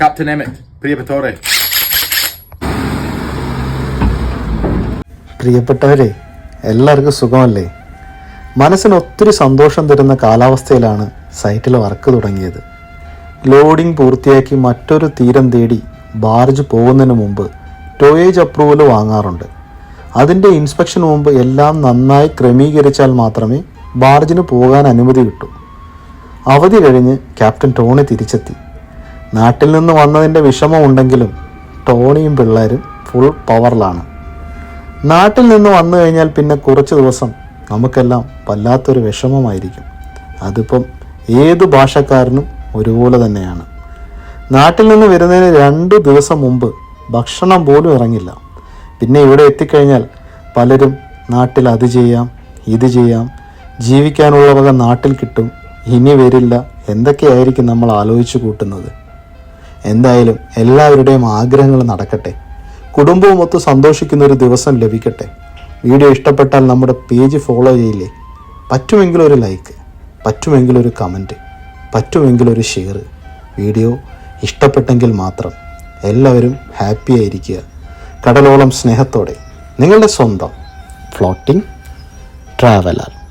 Captain Emmett, പ്രിയപ്പെട്ടവരെ പ്രിയപ്പെട്ടവരെ എല്ലാവർക്കും സുഖമല്ലേ? മനസ്സിന് ഒത്തിരി സന്തോഷം തരുന്ന കാലാവസ്ഥയിലാണ് സൈറ്റിൽ വർക്ക് തുടങ്ങിയത്. ലോഡിംഗ് പൂർത്തിയാക്കി മറ്റൊരു തീരം തേടി ബാർജ് പോകുന്നതിന് മുമ്പ് ടോയേജ് അപ്രൂവൽ വാങ്ങാറുണ്ട്. അതിന്റെ ഇൻസ്പെക്ഷന് മുമ്പ് എല്ലാം നന്നായി ക്രമീകരിച്ചാൽ മാത്രമേ ബാർജിന് പോകാൻ അനുമതി കിട്ടൂ. അവധി കഴിഞ്ഞ് ക്യാപ്റ്റൻ ടോണി തിരിച്ചെത്തി. നാട്ടിൽ നിന്ന് വന്നതിന്റെ വിഷമമുണ്ടെങ്കിലും ടോണിയും പിള്ളേരും ഫുൾ പവറിലാണ് നാട്ടിൽ നിന്ന് വന്നു കഴിഞ്ഞാൽ പിന്നെ കുറച്ച് ദിവസം നമുക്കെല്ലാം വല്ലാത്തൊരു വിഷമമായിരിക്കും. അതിപ്പം ഏത് ഭാഷക്കാരനും ഒരുപോലെ തന്നെയാണ്. നാട്ടിൽ നിന്ന് വരുന്നതിന് രണ്ട് ദിവസം മുമ്പ് ഭക്ഷണം പോലും ഇറങ്ങില്ല. പിന്നെ ഇവിടെ എത്തിക്കഴിഞ്ഞാൽ പലരും നാട്ടിൽ അത് ചെയ്യാം ഇത് ചെയ്യാം ജീവിക്കാനുള്ള വക നാട്ടിൽ കിട്ടും ഇനി വരില്ല എന്തൊക്കെയായിരിക്കും നമ്മൾ ആലോചിച്ച് കൂട്ടുന്നത്? എന്തായാലും എല്ലാവരുടെയും ആഗ്രഹങ്ങൾ നടക്കട്ടെ. കുടുംബവും ഒത്ത് സന്തോഷിക്കുന്ന ഒരു ദിവസം ലഭിക്കട്ടെ. വീഡിയോ ഇഷ്ടപ്പെട്ടാൽ നമ്മുടെ പേജ് ഫോളോ ചെയ്യില്ലേ? പറ്റുമെങ്കിൽ ഒരു ലൈക്ക് പറ്റുമെങ്കിൽ ഒരു കമന്റ് പറ്റുമെങ്കിൽ ഒരു ഷെയർ. വീഡിയോ ഇഷ്ടപ്പെട്ടെങ്കിൽ മാത്രം എല്ലാവരും ഹാപ്പി ആയിരിക്കുക. കടലോളം സ്നേഹത്തോടെ. നിങ്ങളുടെ സ്വന്തം ഫ്ലോട്ടിംഗ് ട്രാവലർ.